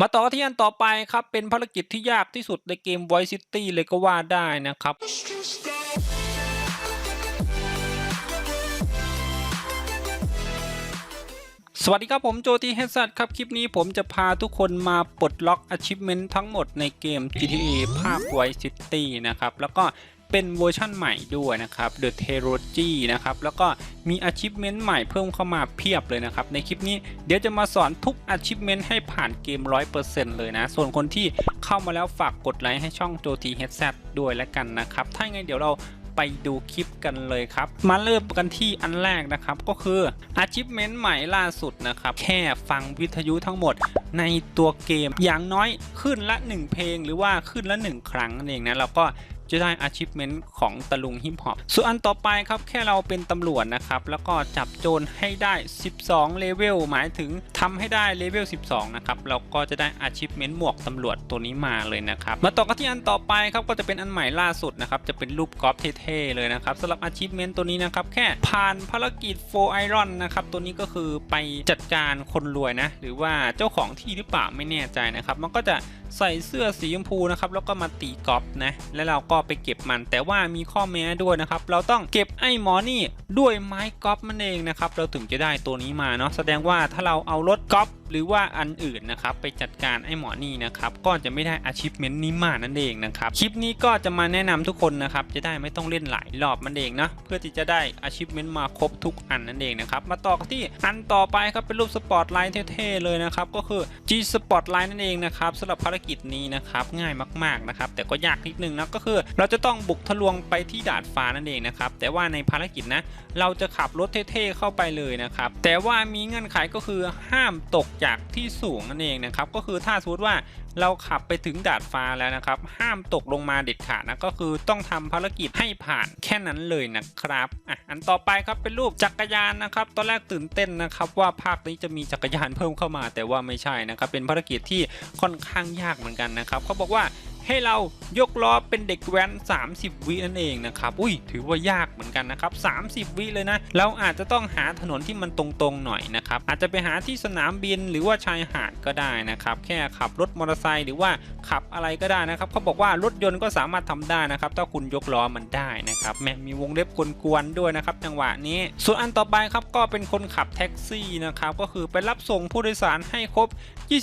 มาต่อที่อันต่อไปครับ เป็นภารกิจที่ยากที่สุดในเกม Voice City เลยก็ว่าได้นะครับ สวัสดีครับผมโจทีเฮสัตครับ คลิปนี้ผมจะพาทุกคนมาปลดล็อก Achievement ทั้งหมดในเกม GTA ภาค Voice City นะครับ แล้วก็ เป็นเวอร์ชั่นใหม่ด้วยนะครับ The Trilogy นะครับ แล้วก็มี Achievement ใหม่เพิ่มเข้ามาเพียบเลยนะครับ ในคลิปนี้เดี๋ยวจะมาสอนทุก Achievement ให้ผ่านเกม 100%เลยนะ ส่วนคนที่เข้ามาแล้วฝากกดไลค์ให้ช่องโจทีเฮดสัตด้วยแล้วกันนะครับ ถ้าไงเดี๋ยวเราไปดูคลิปกันเลยครับ มาเริ่มกันที่อันแรกนะครับ ก็คือ achievement ใหม่ล่าสุดนะครับ แค่ฟังวิทยุทั้งหมดในตัวเกมอย่างน้อยขึ้นละ 1 เพลงหรือว่าขึ้นละ 1 ครั้งนั่นเองนะเราก็ จะได้ achievement ของตะลุงฮิปฮอปส่วนอันต่อไปครับแค่เราเป็นตำรวจนะครับ แล้วก็จับโจรให้ได้ 12 เลเวลหมายถึงทำให้ได้เลเวล 12 นะครับ เราก็จะได้ achievement หมวกตำรวจตัวนี้มาเลยนะครับ มาต่อกันที่อันต่อไปครับก็จะเป็นอันใหม่ล่าสุดนะครับ จะเป็นรูปกอล์ฟเท่ๆเลยนะครับสำหรับ achievement ตัวนี้นะครับ แค่ผ่านภารกิจ4 Iron นะครับ ตัวนี้ก็คือไปจัดการคนรวยนะ หรือว่าเจ้าของที่หรือเปล่าไม่แน่ใจนะครับ มันก็จะ ใส่เสื้อสีชมพูนะครับแล้วก็มาตีกอล์ฟนะแล้วเราก็ไปเก็บมัน แต่ว่ามีข้อแม้ด้วยนะครับเราต้องเก็บไอ้หมอนี่ด้วยไม้กอล์ฟมันเองนะครับเราถึงจะได้ตัวนี้มาเนาะแสดงว่าถ้าเราเอารถกอล์ฟ หรือว่าอันอื่นนะครับไปจัดการไอ้หมอนี่นะครับก็จะไม่ได้ achievement นี้มานั่นเองนะครับคลิปนี้ก็จะมาแนะนำทุกคนนะครับจะได้ไม่ต้องเล่นหลายรอบมันเองนะเพื่อที่จะได้ achievement มาครบทุกอันนั่นเองนะครับมาต่อกันที่อันต่อไปครับเป็นรูปสปอตไลท์เท่ๆเลยนะครับก็คือ G Spotlight นั่นเองนะครับสำหรับภารกิจนี้นะครับง่ายมากๆนะครับแต่ก็ยากนิดนึงนะก็คือ เราจะต้องบุกทะลวงไปที่ดาดฟ้านั่นเองนะครับแต่ว่าในภารกิจนะเราจะขับรถเท่ๆเข้าไปเลยนะครับแต่ว่ามีเงื่อนไขก็คือห้ามตกจจากที่สูงนั่นเองนะครับก็คือถ้าสมมติว่าเราขับไปถึงดาดฟ้าแล้วนะครับ ห้ามตกลงมาเด็ดขาดนะก็คือต้องทำภารกิจให้ผ่านแค่นั้นเลยนะครับอะอันต่อไปครับเป็นรูปจักรยานนะครับตอนแรกตื่นเต้นนะครับว่าภาคนี้จะมีจักรยานเพิ่มเข้ามา แต่ว่าไม่ใช่นะครับเป็นภารกิจที่ค่อนข้างยากเหมือนกันนะครับเขาบอกว่า ให้เรายกล้อเป็นเด็กแว้น 30 วินั่นเองนะครับ อุ้ยถือว่ายากเหมือนกันนะครับ 30 วิเลยนะ เราอาจจะต้องหาถนนที่มันตรงๆหน่อยนะครับ อาจจะไปหาที่สนามบินหรือว่าชายหาดก็ได้นะครับ แค่ขับรถมอเตอร์ไซค์หรือว่าขับอะไรก็ได้นะครับ เขาบอกว่ารถยนต์ก็สามารถทำได้นะครับ ถ้าคุณยกล้อมันได้นะครับแหมมีวงเล็บกวนๆด้วยนะครับจังหวะนี้ ส่วนอันต่อไปครับก็เป็นคนขับแท็กซี่นะครับ ก็คือไปรับส่งผู้โดยสารให้ครบ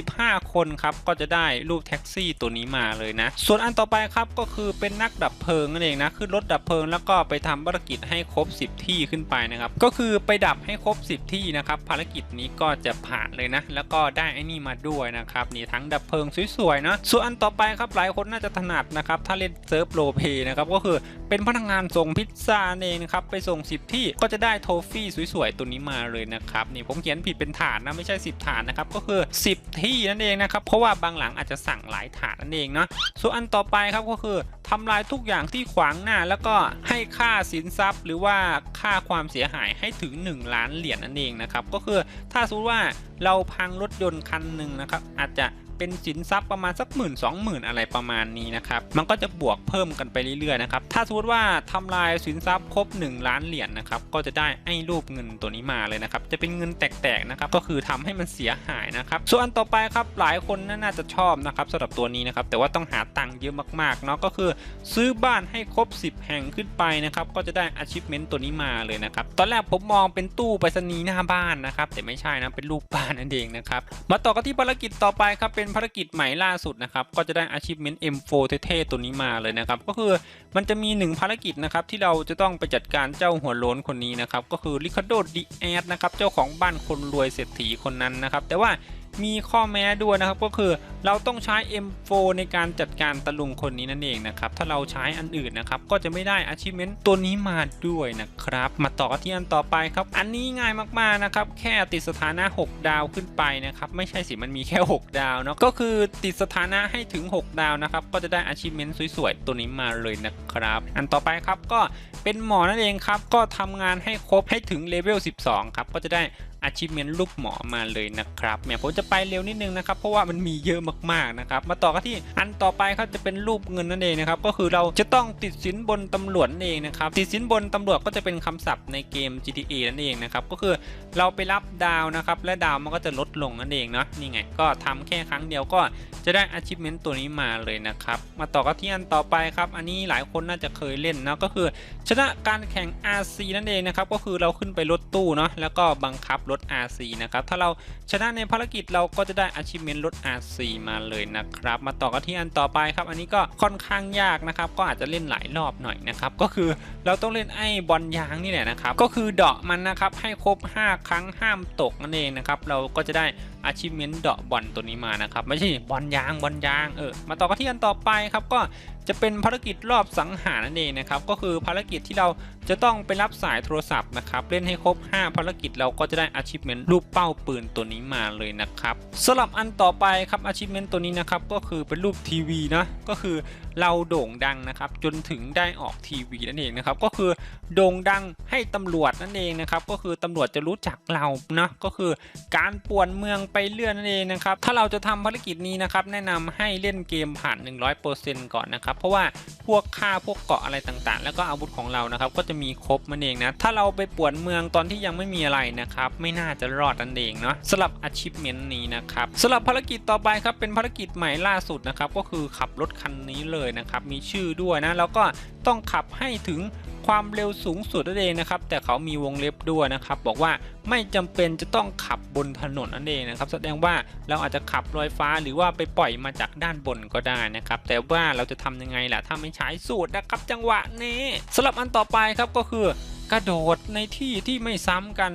25 คนครับ ก็จะได้รูปแท็กซี่ตัวนี้มาเลยนะส่วนอันต่อไปครับก็คือเป็นนักดับเพลิงนั่นเองนะขึ้นรถดับเพลิงแล้วก็ไปทำภารกิจให้ครบ 10 ที่ขึ้นไปนะครับ ก็คือไปดับให้ครบ 10 ที่นะครับ ภารกิจนี้ก็จะผ่านเลยนะ แล้วก็ได้ไอ้นี่มาด้วยนะครับนี่ทั้งดับเพลิงสวยๆนะส่วนอันต่อไปครับหลายคนน่าจะถนัดนะครับถ้าเล่นเซิร์ฟโรเพย์นะครับก็คือเป็นพนักงานส่งพิซซ่านั่นเองนะครับไปส่ง 10 ที่ก็จะได้โทฟี่สวยๆตัวนี้มาเลยนะครับนี่ผมเขียนผิดเป็นฐานนะไม่ใช่ 10 ฐานนะครับก็คือ 10 ที่นั่นเองนะครับเพราะว่าบางหลังอาจจะสั่งหลายฐานนั่นเองเนาะส่วนอันต่อไปครับก็คือทำลายทุกอย่างที่ขวางหน้า แล้วก็ให้ค่าสินทรัพย์ หรือว่าค่าความเสียหายให้ถึง 1 ล้านเหรียญนั่นเองนะครับก็คือถ้าสมมติว่าเราพังรถยนต์คันหนึ่งนะครับอาจจะ เป็นสินทรัพย์ประมาณสักหมื่นสองหมื่นอะไรประมาณนี้นะครับ มันก็จะบวกเพิ่มกันไปเรื่อยๆนะครับ ถ้าสมมติว่าทำลายสินทรัพย์ครบ 1 ล้านเหรียญนะครับ ก็จะได้ไอ้รูปเงินตัวนี้มาเลยนะครับ จะเป็นเงินแตกๆนะครับ ก็คือทำให้มันเสียหายนะครับ ส่วนอันต่อไปครับหลายคนน่าจะชอบนะครับสำหรับตัวนี้นะครับ แต่ว่าต้องหาตังค์เยอะมากๆเนาะ ก็คือซื้อบ้านให้ครบ 10 แห่งขึ้นไปนะครับ ก็จะได้ achievement ตัวนี้มาเลยนะครับ ตอนแรกผมมองเป็นตู้ไปรษณีย์หน้าบ้านนะครับ แต่ไม่ใช่นะ เป็นรูปบ้านนั่นเองนะครับ มาต่อกันที่ภารกิจต่อไปครับ เป็นภารกิจใหม่ล่าสุดนะครับก็จะได้ achievement M4 เท่ๆตัวนี้มาเลยนะครับก็คือมันจะมีหนึ่งภารกิจนะครับที่เราจะต้องไปจัดการเจ้าหัวโล้นคนนี้นะครับก็คือ Ricardo Diaz นะครับเจ้าของบ้านคนรวยเศรษฐีคนนั้นนะครับแต่ว่า มีข้อแม้ด้วยนะครับก็คือเราต้องใช้ M4 ในการจัดการตะลุงคนนี้นั่นเองนะครับถ้าเราใช้อันอื่นนะครับก็จะไม่ได้ achievement ตัวนี้มาด้วยนะครับ มาต่อกันที่อันต่อไปครับ อันนี้ง่ายมากๆนะครับแค่ติดสถานะ 6 ดาวขึ้นไปนะครับไม่ใช่สิมันมีแค่ 6 ดาวเนาะก็คือติดสถานะให้ถึง 6 ดาวนะครับก็จะได้ achievement สวยๆตัวนี้มาเลยนะครับ อันต่อไปครับก็เป็นหมอนั่นเองครับก็ทำงานให้ครบให้ถึงเลเวล12ครับก็จะได้ achievement ลูกหมอมาเลยนะครับแหมผมจะไปเร็วนิดนึงนะครับ เพราะว่ามันมีเยอะมากๆนะครับ มาต่อกันที่อันต่อไปครับจะเป็นรูปเงินนั่นเองนะครับ ก็คือเราจะต้องติดสินบนตำรวจเองนะครับ ติดสินบนตำรวจก็จะเป็นคำศัพท์ในเกม GTA นั่นเองนะครับ ก็คือเราไปรับดาวนะครับ และดาวมันก็จะลดลงนั่นเองเนาะ นี่ไง ก็ทำแค่ครั้งเดียวก็จะได้ achievement ตัวนี้มาเลยนะครับ มาต่อกันที่อันต่อไปครับ อันนี้หลายคนน่าจะเคยเล่นนะก็คือชนะการแข่ง RC นั่นเองนะครับ ก็คือเราขึ้นไปรถตู้เนาะ แล้วก็บังคับรถ RC นะครับ ถ้าเราชนะในภารกิจเราก็จะได้ achievement รถ RC มาเลยนะครับ มาต่อกันที่อันต่อไปครับ อันนี้ก็ค่อนข้างยากนะครับ ก็อาจจะเล่นหลายรอบหน่อยนะครับ ก็คือเราต้องเล่นไอ้บอลยางนี่แหละนะครับ ก็คือเดาะมันนะครับ ให้ครบ 5 ครั้งห้ามตกนั่นเองนะครับ เราก็จะได้ achievement เดาะบอลตัวนี้มานะครับ ไม่ใช่บอลยางบอลยางเออ มาต่อกันที่อันต่อไปครับ ก็จะเป็นภารกิจรอบสังหารนั่นเองนะครับ ก็คือภารกิจที่เรา จะต้องไปรับสายโทรศัพท์นะครับ เล่นให้ครบ 5 ภารกิจเราก็จะได้ achievement รูปเป้าปืนตัวนี้มาเลยนะครับสำหรับอันต่อไปครับ achievement ตัวนี้นะครับก็คือเป็นรูปทีวีนะก็คือ เราโด่งดังนะครับจนถึงได้ออกทีวีนั่นเองนะครับก็คือโด่งดังให้ตำรวจนั่นเองนะครับก็คือตำรวจจะรู้จักเรานะก็คือการป่วนเมืองไปเรื่อยนั่นเองนะครับถ้าเราจะทำภารกิจนี้นะครับแนะนำให้เล่นเกมผ่าน 100%ก่อนนะครับเพราะว่าพวกค่าพวกเกาะอะไรต่างๆ แล้วก็อาวุธของเรานะครับก็จะมีครบมันเองนะถ้าเราไปป่วนเมืองตอนที่ยังไม่มีอะไรนะครับไม่น่าจะรอดนั่นเองเนาะสำหรับ achievement นี้นะครับสำหรับภารกิจต่อไปครับเป็นภารกิจใหม่ล่าสุดนะครับก็คือขับรถคันนี้เลยนะครับมีชื่อด้วยนะแล้วก็ต้องขับให้ถึงความเร็วสูงสุดนั่นเองนะครับ แต่เขามีวงเล็บด้วยนะครับ บอกว่าไม่จำเป็นจะต้องขับบนถนนนั่นเองนะครับ แสดงว่าเราอาจจะขับลอยฟ้าหรือว่าไปปล่อยมาจากด้านบนก็ได้นะครับ แต่ว่าเราจะทำยังไงล่ะถ้าไม่ใช้สูตรนะครับ จังหวะนี้สำหรับอันต่อไปครับก็คือ กระโดดในที่ที่ไม่ซ้ำกัน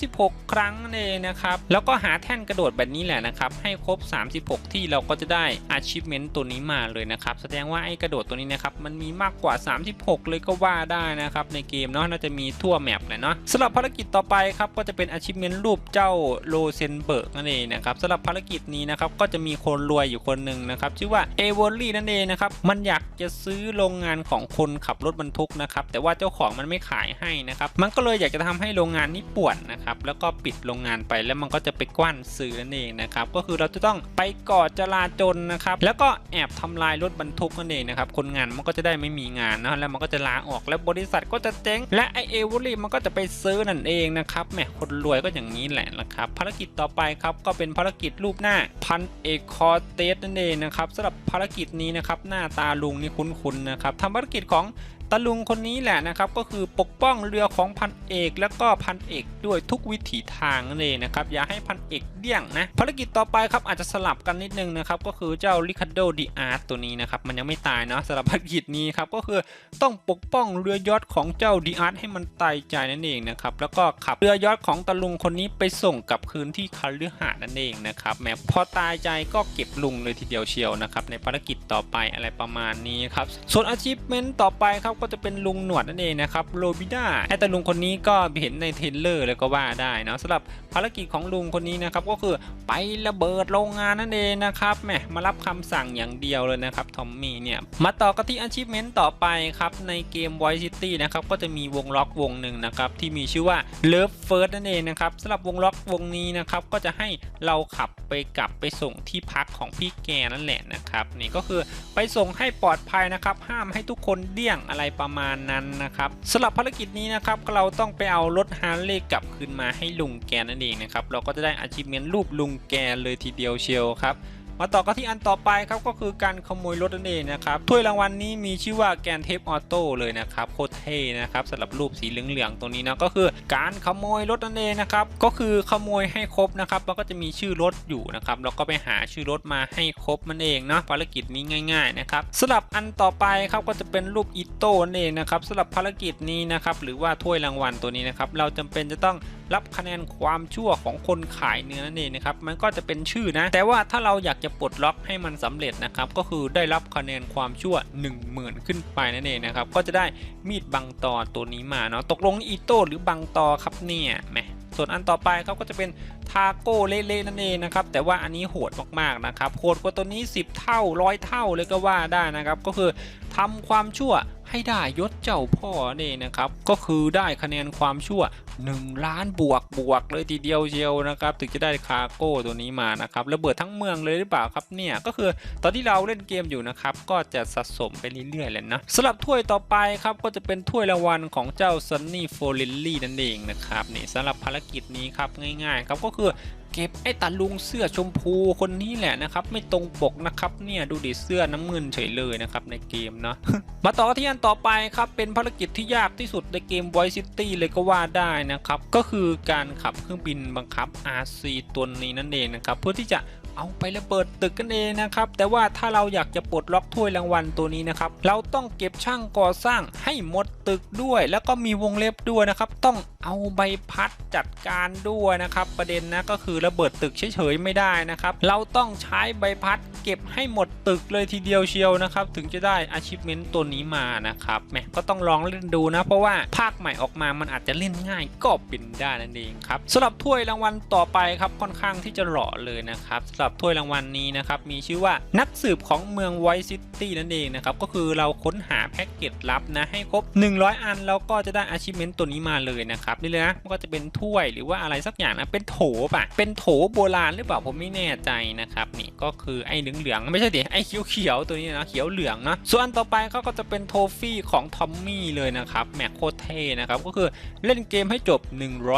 36 ครั้งนั่นเองนะครับ แล้วก็หาแท่นกระโดดแบบนี้แหละนะครับ ให้ครบ 36 ที่เราก็จะได้ achievement ตัวนี้มาเลยนะครับ แสดงว่าไอ้กระโดดตัวนี้นะครับ มันมีมากกว่า 36 เลยก็ว่าได้นะครับ ในเกมเนาะ น่าจะมีทั่วแมปเลยเนาะสำหรับภารกิจต่อไปครับ ก็จะเป็น achievement รูปเจ้าโลเซนเบิร์กนั่นเองนะครับสำหรับภารกิจนี้นะครับ ก็จะมีคนรวยอยู่คนหนึ่งนะครับ ชื่อว่าเอเวอรี่นั่นเองนะครับ มันอยากจะซื้อโรงงานของคนขับรถบรรทุกนะครับ แต่ว่าเจ้าของมันไม่ขายให้นะครับ มันก็เลยอยากจะทำให้โรงงานนี้ป่วนนะครับ แล้วก็ปิดโรงงานไปแล้วมันก็จะไปกว้านซื้อนั่นเองนะครับ ก็คือเราจะต้องไปก่อจราจนนะครับ แล้วก็แอบทำลายรถบรรทุกนั่นเองนะครับ คนงานมันก็จะได้ไม่มีงานนะ แล้วมันก็จะลาออก แล้วบริษัทก็จะเจ๊ง และไอเอวอรี่มันก็จะไปซื้อนั่นเองนะครับ แหม คนรวยก็อย่างนี้แหละนะครับ ภารกิจต่อไปครับ ก็เป็นภารกิจรูปหน้าพันเอกคอเตสนั่นเองนะครับสำหรับภารกิจนี้นะครับ หน้าตาลุงนี่คุ้นๆนะครับทำภารกิจของ ตาลุงคนนี้แหละนะครับก็คือปกป้องเรือของพันเอกแล้วก็พันเอกด้วยทุกวิถีทางนั่นเองนะครับอย่าให้พันเอกเดี่ยงนะภารกิจต่อไปครับอาจจะสลับกันนิดนึงนะครับก็คือเจ้าลิคาโดดีอาร์ตัวนี้นะครับมันยังไม่ตายเนาะสำหรับภารกิจนี้ครับก็คือต้องปกป้องเรือยอทของเจ้าดีอาร์ให้มันตายใจนั่นเองนะครับแล้วก็ขับเรือยอทของตาลุงคนนี้ไปส่งกลับคืนที่คาลือหานั่นเองนะครับแม้พอตายใจก็เก็บลุงเลยทีเดียวเชียวนะครับในภารกิจต่อไปอะไรประมาณนี้ครับส่วนอาชีพเมนต่อไปครับก็จะเป็นลุงหนวดนั่นเองนะครับโรบิด้าไอแต่ลุงคนนี้ก็เห็นในเทรลเลอร์เลยก็ว่าได้เนาะสำหรับภารกิจของลุงคนนี้นะครับก็คือไประเบิดโรงงานนั่นเองนะครับแหมมารับคำสั่งอย่างเดียวเลยนะครับทอมมี่เนี่ยมาต่อกันที่ achievement ต่อไปครับในเกม Voice City นะครับก็จะมีวงล็อกวงหนึ่งนะครับที่มีชื่อว่า Love First นั่นเองนะครับสำหรับวงล็อกวงนี้นะครับก็จะให้เราขับไปกลับไปส่งที่พักของพี่แกนั่นแหละนะครับนี่ก็คือไปส่งให้ปลอดภัยนะครับห้ามให้ทุกคนเดี่ยงอะไรประมาณนั้นนะครับสำหรับภารกิจนี้นะครับเราต้องไปเอารถฮาร์เลย์กลับคืนมาให้ลุงแกนั่นเองนะครับเราก็จะได้อาชีพเมนรูปลุงแกเลยทีเดียวเชียวครับ มาต่อกันที่อันต่อไปครับก็คือการขโมยรถนั่นเองนะครับถ้วยรางวัลนี้มีชื่อว่าแกนเทปออโต้เลยนะครับโคตรเท่นะครับสำหรับรูปสีเหลืองๆตรงนี้นะก็คือการขโมยรถนั่นเองนะครับก็คือขโมยให้ครบนะครับแล้วก็จะมีชื่อรถอยู่นะครับเราก็ไปหาชื่อรถมาให้ครบมันเองเนาะภารกิจนี้ง่ายๆนะครับสำหรับอันต่อไปครับก็จะเป็นรูปอิโต้นั่นเองนะครับสำหรับภารกิจนี้นะครับหรือว่าถ้วยรางวัลตัวนี้นะครับเราจำเป็นจะต้อง รับคะแนนความชั่วของคนขายเนื้อนั่นเองนะครับมันก็จะเป็นชื่อนะ แต่ว่าถ้าเราอยากจะปลดล็อกให้มันสำเร็จนะครับก็คือได้รับคะแนนความชั่ว 10,000 ขึ้นไปนั่นเองนะครับก็จะได้มีดบังตอตัวนี้มาเนาะตกลงอีโต้หรือบังตอครับเนี่ยแหมส่วนอันต่อไปครับก็จะเป็นทาโก้เละๆนั่นเองนะครับแต่ว่าอันนี้โหดมากๆนะครับโหดกว่าตัวนี้ 10 เท่าร้อยเท่าเลยก็ว่าได้นะครับก็คือทำความชั่ว ให้ได้ยศเจ้าพ่อนี่นะครับ ก็คือได้คะแนนความชั่ว 1 ล้านบวกบวกเลยทีเดียวเชียวนะครับถึงจะได้คาโก้ตัวนี้มานะครับระเบิดทั้งเมืองเลยหรือเปล่าครับเนี่ยก็คือตอนที่เราเล่นเกมอยู่นะครับก็จะสะสมไปเรื่อยๆเลยนะสำหรับถ้วยต่อไปครับก็จะเป็นถ้วยรางวัลของเจ้าซันนี่โฟลิลลี่นั่นเองนะครับนี่สำหรับภารกิจนี้ครับง่ายๆครับก็คือ เก็บไอ้ตาลุงเสื้อชมพูคนนี้แหละนะครับ ไม่ตรงปกนะครับเนี่ยดูดิเสื้อน้ำเงินเฉยเลยนะครับในเกมเนาะมาต่อที่อันต่อไปครับเป็นภารกิจที่ยากที่สุดในเกม Voice City เลยก็ว่าได้นะครับ ก็คือการขับเครื่องบินบังคับ RC ตัวนี้นั่นเองนะครับเพื่อที่จะเอาไประเบิดตึกกันเองนะครับ แต่ว่าถ้าเราอยากจะปลดล็อกถ้วยรางวัลตัวนี้นะครับ เราต้องเก็บช่างก่อสร้างให้หมดตึกด้วย แล้วก็มีวงเล็บด้วยนะครับ ต้องเอาใบพัดจัดการด้วยนะครับ ประเด็นนะก็คือระเบิดตึกเฉยๆไม่ได้นะครับ เราต้องใช้ใบพัดเก็บให้หมดตึกเลยทีเดียวเชียวนะครับ ถึงจะได้ achievement ตัวนี้มานะครับแหมก็ต้องลองเล่นดูนะ เพราะว่าภาคใหม่ออกมามันอาจจะเล่นง่ายก็เป็นได้นั่นเองครับสำหรับถ้วยรางวัลต่อไปครับค่อนข้างที่จะหล่อเลยนะครับสำหรับถ้วยรางวัลนี้นะครับมีชื่อว่านักสืบของเมืองไวซิตี้นั่นเองนะครับก็คือเราค้นหาแพ็กเกจลับนะให้ครบ 100 อันเราก็จะได้ achievement ตัวนี้มาเลยนะครับนี่เลยนะมันก็จะเป็นถ้วยหรือว่าอะไรสักอย่างนะเป็นโถป่ะเป็นโถโบราณหรือเปล่าผมไม่แน่ใจนะครับนี่ก็คือไอ้เหลืองๆไม่ใช่ดิไอ้เขียวๆตัวนี้นะเขียวเหลืองนะส่วนอันต่อไปเขาก็จะเป็นโทฟี่ของทอมมี่เลยนะครับแหมโคเท่นะครับก็คือเล่นเกมให้จบ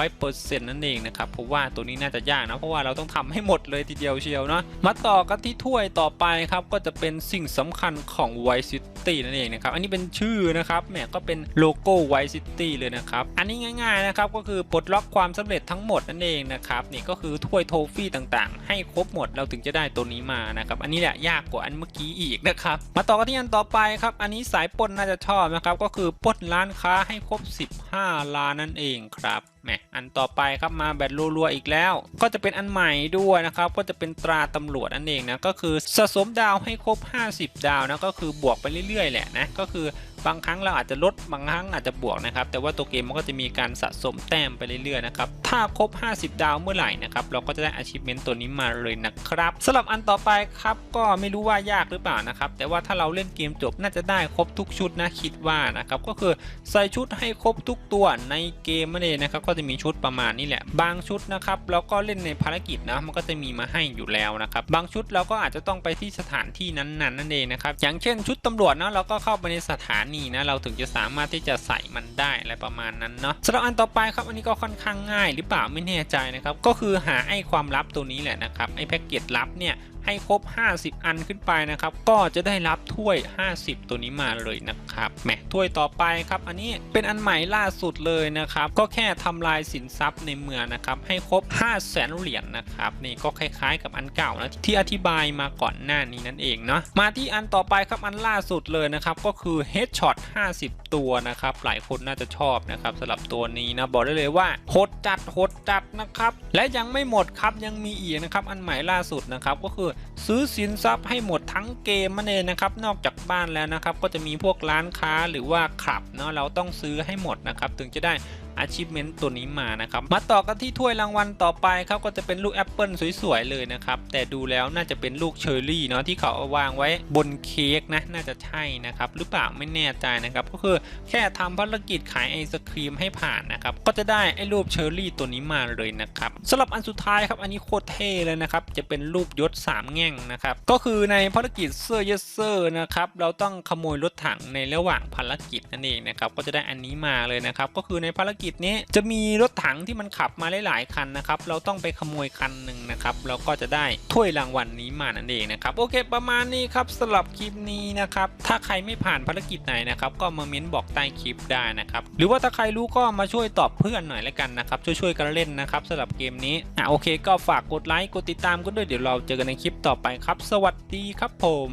100%นั่นเองนะครับเพราะว่าตัวนี้น่าจะยากนะเพราะว่าเราต้องทำให้หมดเลยทีเดียวเชียวเนาะมาต่อกันที่ถ้วยต่อไปครับก็จะเป็นสิ่งสำคัญของ Vice City นั่นเองนะครับอันนี้เป็นชื่อนะครับแหมก็เป็นโลโก้ Vice City เลยนะครับอันนี้ง่ายๆนะครับก็คือปลดล็อกความสำเร็จทั้งหมดนั่นเองนะครับนี่ก็คือถ้วยโทฟี่ต่างๆ ให้ครบหมดเราถึงจะได้ตัวนี้มานะครับอันนี้แหละยากกว่าอันเมื่อกี้อีกนะครับมาต่อกันที่อันต่อไปครับอันนี้สายปล้นน่าจะชอบนะครับก็คือปล้นร้านค้าให้ครบ 15 ล้านนั่นเองครับแหมอันต่อไปครับมาแบบรัวๆอีกแล้ว ก็จะเป็นอันใหม่ด้วยนะครับ ก็จะเป็นตราตำรวจนั่นเองนะก็คือสะสมดาวให้ครบ 50 ดาวนะก็คือบวกไปเรื่อยๆแหละนะก็คือบางครั้งเราอาจจะลดบางครั้งอาจจะบวกนะครับ แต่ว่าตัวเกมมันก็จะมีการสะสมแต้มไปเรื่อยๆนะครับถ้าครบ 50 ดาวเมื่อไหร่นะครับเราก็จะได้ achievement ตัวนี้มาเลยนะครับสำหรับอันต่อไปครับก็ไม่รู้ว่ายากหรือเปล่านะครับแต่ว่าถ้าเราเล่นเกมจบน่าจะได้ครบทุกชุดนะคิดว่านะครับก็คือใส่ชุดให้ครบทุกตัวในเกมนั่นเองนะครับก็จะมีชุดประมาณนี้แหละ บางชุดนะครับเราก็เล่นในภารกิจนะมันก็จะมีมาให้อยู่แล้วนะครับบางชุดเราก็อาจจะต้องไปที่สถานที่นั้นๆนั่นเองนะครับอย่างเช่นชุดตำรวจนะเราก็เข้าไปในสถานีนะเราถึงจะสามารถที่จะใส่มันได้อะไรประมาณนั้นเนาะสำหรับอันต่อไปครับอันนี้ก็ค่อนข้างง่ายหรือเปล่าไม่แน่ใจนะครับก็คือหาไอ้ความลับตัวนี้แหละนะครับไอ้แพ็กเกจลับเนี่ยให้ครบ 50 อันขึ้นไปนะครับ ก็จะได้รับถ้วย 50 ตัวนี้มาเลยนะครับแหมถ้วยต่อไปครับ อันนี้เป็นอันใหม่ล่าสุดเลยนะครับ ก็แค่ทำลายสินทรัพย์ในเมืองนะครับ ให้ครบ 5 0 0แสนเหรียญนะครับนี่ก็คล้ายๆ กับอันเก่านะที่อธิบายมาก่อนหน้านี้นั่นเองเนาะมาที่อันต่อไปครับอันล่าสุดเลยนะครับก็คือ Headshot 50 ตัวนะครับหลายคนน่าจะชอบนะครับสำหรับตัวนี้นะบอกได้เลยว่าโหดจัดโหดจัดนะครับและยังไม่หมดครับยังมีอีกนะครับอันใหม่ล่าสุดนะครับก็คือซื้อสินทรัพย์ให้หมดทั้งเกมมันเองนะครับ นอกจากบ้านแล้วนะครับ ก็จะมีพวกร้านค้าหรือว่าคลับเนาะเราต้องซื้อให้หมดนะครับ ถึงจะได้ achievement ตัวนี้มานะครับ มาต่อกันที่ถ้วยรางวัลต่อไปครับก็จะเป็นลูกแอปเปิลสวยๆเลยนะครับ แต่ดูแล้วน่าจะเป็นลูกเชอร์รี่เนาะที่เขาเอาวางไว้บนเค้กนะน่าจะใช่นะครับ หรือเปล่าไม่แน่ใจนะครับ ก็คือแค่ทำภารกิจขายไอศครีมให้ผ่านนะครับ ก็จะได้ไอ้รูปเชอร์รี่ตัวนี้มาเลยนะครับสำหรับอันสุดท้ายครับอันนี้โคตรเท่เลยนะครับจะเป็นรูปยศ 3 แง่งนะครับก็คือในภารกิจเซอร์เยสเซอร์นะครับเราต้องขโมยรถถังในระหว่างภารกิจนั่นเองนะครับก็จะได้อันนี้มาเลยนะครับก็คือในภารกิจนี้จะมีรถถังที่มันขับมาหลายๆคันนะครับ เราต้องไปขโมยคันหนึ่งนะครับ เราก็จะได้ถ้วยรางวัลนนี้มานั่นเองนะครับ โอเค ประมาณนี้ครับสำหรับคลิปนี้นะครับ ถ้าใครไม่ผ่านภารกิจไหนนะครับ ก็มาเม้นบอกใต้คลิปได้นะครับ หรือว่าถ้าใครรู้ก็มาช่วยตอบเพื่อนหน่อยละกันนะครับ ช่วยๆกันเล่นนะครับสำหรับเกมนี้ อะโอเค ก็ฝากกดไลค์ กดติดตามกันด้วย เดี๋ยวเราเจอกันในคลิปต่อไปครับ สวัสดีครับผม